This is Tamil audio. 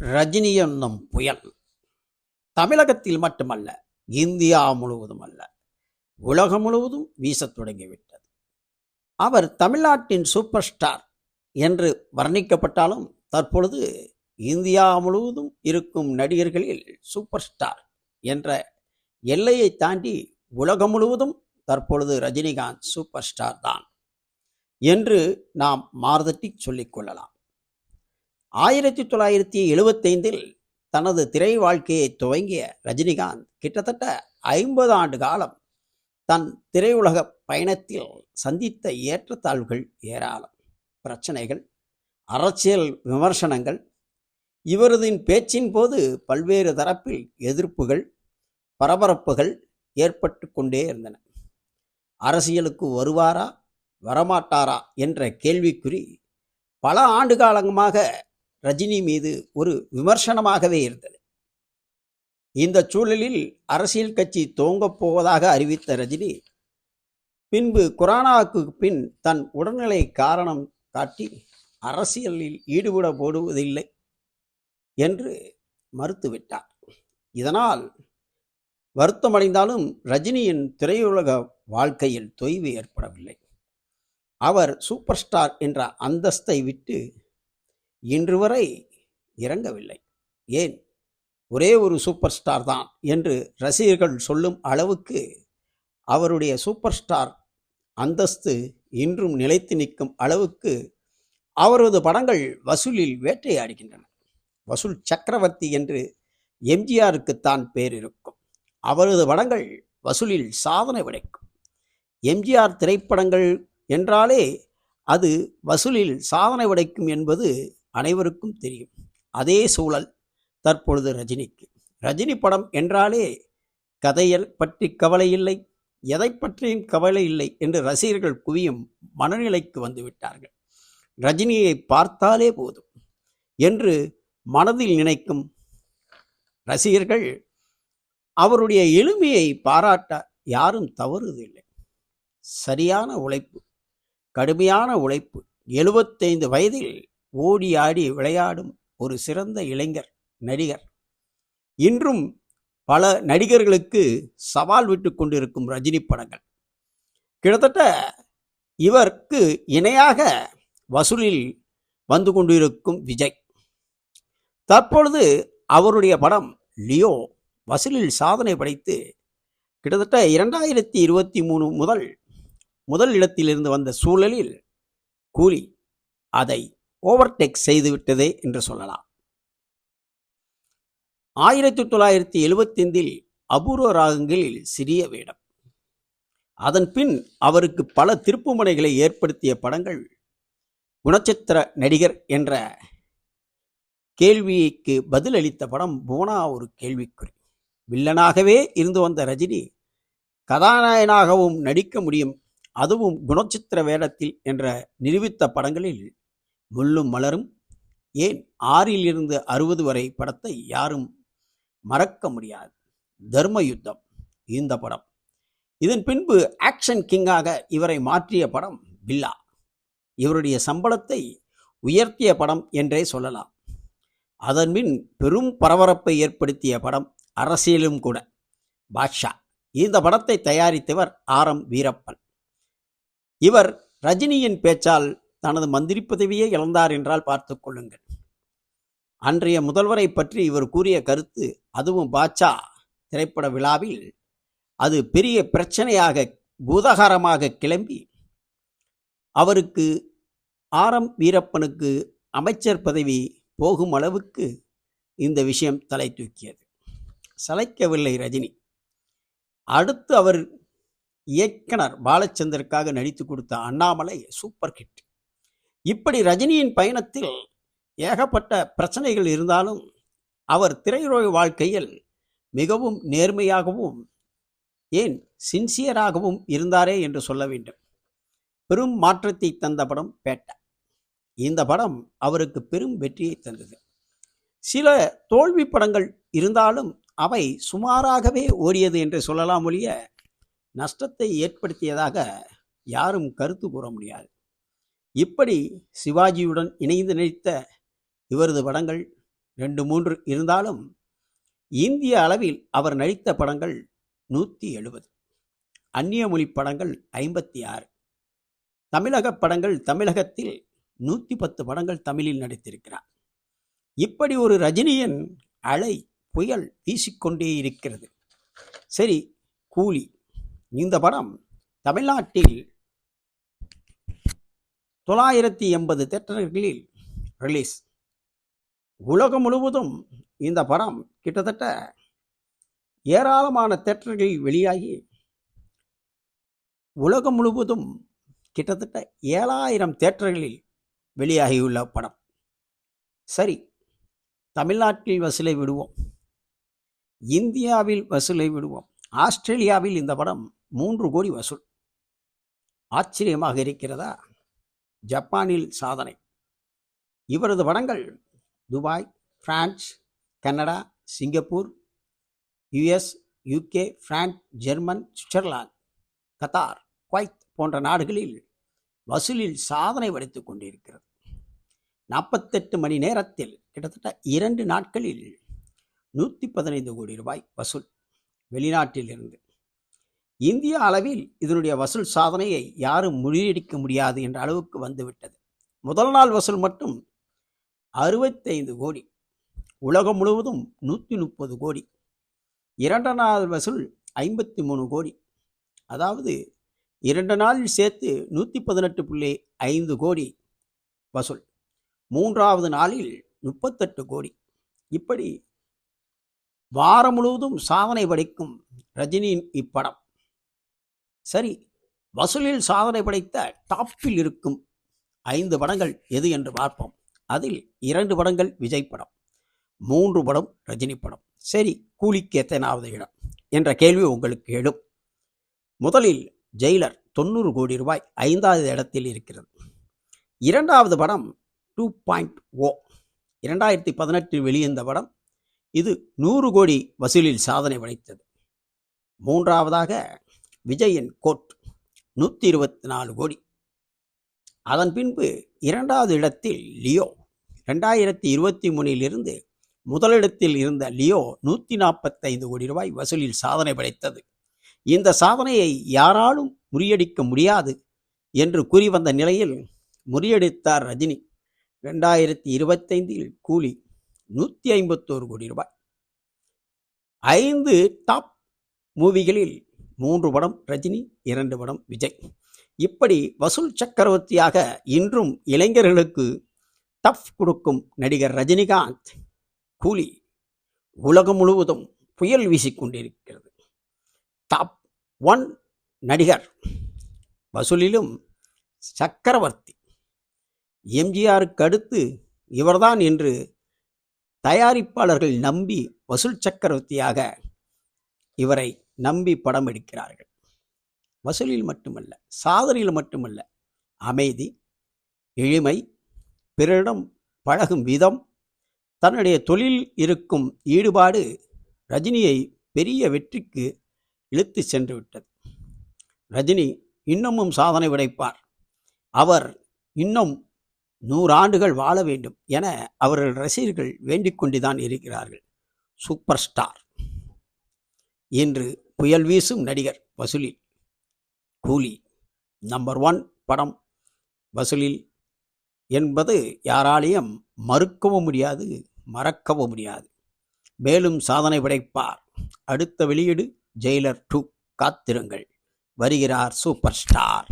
ரஜினி என்னும் புயல். தமிழகத்தில் மட்டுமல்ல இந்தியா முழுவதும் அல்ல உலகம் முழுவதும் வீசத் தொடங்கிவிட்டது. அவர் தமிழ்நாட்டின் சூப்பர் ஸ்டார் என்று வர்ணிக்கப்பட்டாலும் தற்பொழுது இந்தியா முழுவதும் இருக்கும் நடிகர்களில் சூப்பர் ஸ்டார் என்ற எல்லையை தாண்டி உலகம் முழுவதும் தற்பொழுது ரஜினிகாந்த் சூப்பர் ஸ்டார் தான் என்று நாம் மாறுதட்டி சொல்லிக் கொள்ளலாம். ஆயிரத்தி தொள்ளாயிரத்தி எழுபத்தைந்தில் தனது திரை வாழ்க்கையை துவங்கிய ரஜினிகாந்த் கிட்டத்தட்ட ஐம்பது ஆண்டு காலம் தன் திரையுலக பயணத்தில் சந்தித்த ஏற்றத்தாழ்வுகள் ஏராளம். பிரச்சனைகள் அரசியல் விமர்சனங்கள் இவரதின் பேச்சின் போது பல்வேறு தரப்பில் எதிர்ப்புகள் பரபரப்புகள் ஏற்பட்டு கொண்டே இருந்தன. அரசியலுக்கு வருவாரா வரமாட்டாரா என்ற கேள்விக்குறி பல ஆண்டு காலமாக ரஜினி மீது ஒரு விமர்சனமாகவே இருந்தது. இந்த சூழலில் அரசியல் கட்சி துவங்கப் போவதாக அறிவித்த ரஜினி பின்பு கொரோனாவுக்கு பின் தன் உடல்நிலை காரணம் காட்டி அரசியலில் ஈடுபட போடுவதில்லை என்று மறுத்துவிட்டார். இதனால் வருத்தமடைந்தாலும் ரஜினியின் திரையுலக வாழ்க்கையில் தொய்வு ஏற்படவில்லை. அவர் சூப்பர் ஸ்டார் என்ற அந்தஸ்தை விட்டு இன்று வரை இறங்கவில்லை. ஏன்? ஒரே ஒரு சூப்பர் ஸ்டார் தான் என்று ரசிகர்கள் சொல்லும் அளவுக்கு அவருடைய சூப்பர் ஸ்டார் அந்தஸ்து இன்றும் நிலைத்து நிற்கும் அளவுக்கு அவரது படங்கள் வசூலில் வேட்டையாடுகின்றன. வசூல் சக்கரவர்த்தி என்று எம்ஜிஆருக்குத்தான் பேர் இருக்கும் அவரது படங்கள் வசூலில் சாதனை விடைக்கும் எம்ஜிஆர் திரைப்படங்கள் என்றாலே அது வசூலில் சாதனை உடைக்கும் என்பது அனைவருக்கும் தெரியும். அதே சூழல் தற்பொழுது ரஜினிக்கு. ரஜினி படம் என்றாலே கதையல் பற்றி கவலை இல்லை எதை பற்றியும் கவலை இல்லை என்று ரசிகர்கள் குவியும் மனநிலைக்கு வந்துவிட்டார்கள் ரஜினியை பார்த்தாலே போதும் என்று மனதில் நினைக்கும் ரசிகர்கள் அவருடைய எளிமையை பாராட்ட யாரும் தவறுதில்லை சரியான உழைப்பு கடுமையான உழைப்பு எழுபத்தைந்து வயதில் ஓடி ஆடி விளையாடும் ஒரு சிறந்த இளைஞர் நடிகர். இன்றும் பல நடிகர்களுக்கு சவால் விட்டு கொண்டிருக்கும் ரஜினி படங்கள். கிட்டத்தட்ட இவருக்கு இணையாக வசூலில் வந்து கொண்டிருக்கும் விஜய். தற்பொழுது அவருடைய படம் லியோ வசூலில் சாதனை படைத்து கிட்டத்தட்ட இரண்டாயிரத்தி இருபத்தி மூணு முதல் முதல் இடத்திலிருந்து வந்த சூழலில் கூலி அதை ஓவர்டேக் செய்துவிட்டதே என்று சொல்லலாம். ஆயிரத்தி தொள்ளாயிரத்தி எழுபத்தைந்தில் அபூர்வ ராகங்களில் சிறிய வேடம். அதன் பின் அவருக்கு பல திருப்புமுனைகளை ஏற்படுத்திய படங்கள் குணச்சித்திர நடிகர் என்ற கேள்விக்கு பதிலளித்த படம் போனா ஒரு கேள்விக்குறி. வில்லனாகவே இருந்து வந்த ரஜினி கதாநாயகனாகவும் நடிக்க முடியும் அதுவும் குணச்சித்திர வேடத்தில் என்ற நிரூபித்த படங்களில் முள்ளும் மலரும். ஏன்? ஆறில் இருந்து அறுபது வரை படத்தை யாரும் மறக்க முடியாது. தர்ம யுத்தம் இந்த படம். இதன் பின்பு ஆக்ஷன் கிங்காக இவரை மாற்றிய படம் பில்லா. இவருடைய சம்பளத்தை உயர்த்திய படம் என்றே சொல்லலாம். அதன்பின் பெரும் பரபரப்பை ஏற்படுத்திய படம் அரசியலும் கூட. பாட்ஷா இந்த படத்தை தயாரித்தவர் ஆர் எம் வீரப்பன். இவர் ரஜினியின் பேச்சால் தனது மந்திரி பதவியே இழந்தார் என்றால் பார்த்து கொள்ளுங்கள். அன்றைய முதல்வரை பற்றி இவர் கூறிய கருத்து அதுவும் பாட்சா திரைப்பட விழாவில் அது பெரிய பிரச்சனையாக பூதகாரமாக கிளம்பி அவருக்கு ஆர் எம் வீரப்பனுக்கு அமைச்சர் பதவி போகும் அளவுக்கு இந்த விஷயம் தலை தூக்கியது. சளைக்கவில்லை ரஜினி. அடுத்து அவர் இயக்குனர் பாலச்சந்தருக்காக நடித்து கொடுத்த அண்ணாமலை சூப்பர் ஹிட். இப்படி ரஜினியின் பயணத்தில் ஏகப்பட்ட பிரச்சனைகள் இருந்தாலும் அவர் திரையுலக வாழ்க்கையில் மிகவும் நேர்மையாகவும் ஏன் சின்சியராகவும் இருந்தாரே என்று சொல்ல வேண்டும். பெரும் மாற்றத்தை தந்த படம் பேட்டா. இந்த படம் அவருக்கு பெரும் வெற்றியை தந்தது. சில தோல்வி படங்கள் இருந்தாலும் அவை சுமாராகவே ஓடியது என்று சொல்லலாம் ஒழிய நஷ்டத்தை ஏற்படுத்தியதாக யாரும் கருத்து கூற முடியாது. இப்படி சிவாஜியுடன் இணைந்து நடித்த இவரது படங்கள் ரெண்டு மூன்று இருந்தாலும் இந்திய அளவில் அவர் நடித்த படங்கள் நூற்றி எழுபது அந்நிய மொழி படங்கள் ஐம்பத்தி ஆறு தமிழக படங்கள் தமிழகத்தில் நூற்றி பத்து படங்கள் தமிழில் நடித்திருக்கிறார். இப்படி ஒரு ரஜினியின் அலை புயல் வீசிக்கொண்டே இருக்கிறது. சரி கூலி இந்த படம் தமிழ்நாட்டில் தொள்ளாயிரத்தி எண்பது தேட்டர்களில் ரிலீஸ் உலகம் முழுவதும் இந்த படம் கிட்டத்தட்ட ஏராளமான தேட்டர்களில் வெளியாகி உலகம் முழுவதும் கிட்டத்தட்ட ஏழாயிரம் தேட்டர்களில் வெளியாகியுள்ள படம். சரி தமிழ்நாட்டில் வசூலை விடுவோம் இந்தியாவில் வசூலை விடுவோம் ஆஸ்திரேலியாவில் இந்த படம் மூன்று கோடி வசூல். ஆச்சரியமாக இருக்கிறதா? ஜப்பானில் சாதனை. இவரது படங்கள் Dubai France Canada Singapore US UK France German Switzerland Qatar Kuwait போன்ற நாடுகளில் வசூலில் சாதனை வடித்து கொண்டிருக்கிறது. நாற்பத்தெட்டு மணி நேரத்தில் கிட்டத்தட்ட இரண்டு நாட்களில் நூற்றி பதினைந்து கோடி ரூபாய் வசூல் வெளிநாட்டிலிருந்து. இந்திய அளவில் இதனுடைய வசூல் சாதனையை யாரும் முறியடிக்க முடியாது என்ற அளவுக்கு வந்துவிட்டது. முதல் நாள் வசூல் மட்டும் அறுபத்தைந்து கோடி. உலகம் முழுவதும் நூற்றி முப்பது கோடி. இரண்டு நாள் வசூல் ஐம்பத்தி மூணு கோடி. அதாவது இரண்டு நாளில் சேர்த்து நூற்றி பதினெட்டு புள்ளி ஐந்து கோடி வசூல். மூன்றாவது நாளில் முப்பத்தெட்டு கோடி. இப்படி வாரம் முழுவதும் சாதனை படைக்கும் ரஜினியின் இப்படம். சரி வசூலில் சாதனை படைத்த டாப்பில் இருக்கும் ஐந்து படங்கள் எது என்று பார்ப்போம். அதில் இரண்டு படங்கள் விஜய் படம் மூன்று படம் ரஜினி படம். சரி கூலிக்கு எத்தனாவது இடம் என்ற கேள்வி உங்களுக்கு எழும். முதலில் ஜெயிலர் தொண்ணூறு கோடி ரூபாய் ஐந்தாவது இடத்தில் இருக்கிறது. இரண்டாவது படம் டூ பாயிண்ட் ஓ இரண்டாயிரத்தி பதினெட்டில் வெளிவந்த படம். இது நூறு கோடி வசூலில் சாதனை படைத்தது. மூன்றாவதாக விஜயின் கோட் நூற்றி இருபத்தி நாலு கோடி. அதன் பின்பு இரண்டாவது இடத்தில் லியோ ரெண்டாயிரத்தி இருபத்தி மூணிலிருந்து முதலிடத்தில் இருந்த லியோ நூற்றி நாற்பத்தைந்து கோடி ரூபாய் வசூலில் சாதனை படைத்தது. இந்த சாதனையை யாராலும் முறியடிக்க முடியாது என்று கூறி வந்த நிலையில் முறியடித்தார் ரஜினி. ரெண்டாயிரத்தி இருபத்தைந்தில் கூலி நூற்றி ஐம்பத்தோரு கோடி ரூபாய். ஐந்து டாப் மூவிகளில் மூன்று படம் ரஜினி இரண்டு படம் விஜய். இப்படி வசூல் சக்கரவர்த்தியாக இன்றும் இளைஞர்களுக்கு டஃப் கொடுக்கும் நடிகர் ரஜினிகாந்த் கூலி உலகம் முழுவதும் புயல் வீசிக்கொண்டிருக்கிறது. டாப் ஒன் நடிகர் வசூலிலும் சக்கரவர்த்தி. எம்ஜிஆருக்கு அடுத்து இவர்தான் என்று தயாரிப்பாளர்கள் நம்பி வசூல் சக்கரவர்த்தியாக இவரை நம்பி படம் எடுக்கிறார்கள். வசூலில் மட்டுமல்ல சாதனையில் மட்டுமல்ல அமைதி எளிமை பிறரிடம் பழகும் விதம் தன்னுடைய தொழில் இருக்கும் ஈடுபாடு ரஜினியை பெரிய வெற்றிக்கு இழுத்து சென்று விட்டது. ரஜினி இன்னமும் சாதனை உடைப்பார் அவர் இன்னும் நூறாண்டுகள் வாழ வேண்டும் என அவர்கள் ரசிகர்கள் வேண்டிக் கொண்டுதான் இருக்கிறார்கள். Super star. என்று புயல் வீசும் நடிகர் வசூலில். கூலி. நம்பர் ஒன் படம் வசூலில் என்பது யாராலையும் மறுக்கவும் முடியாது மறக்கவும் முடியாது. மேலும் சாதனை படைப்பார். அடுத்த வெளியீடு ஜெயிலர் டூ காத்திருங்கள். வருகிறார் சூப்பர் ஸ்டார்.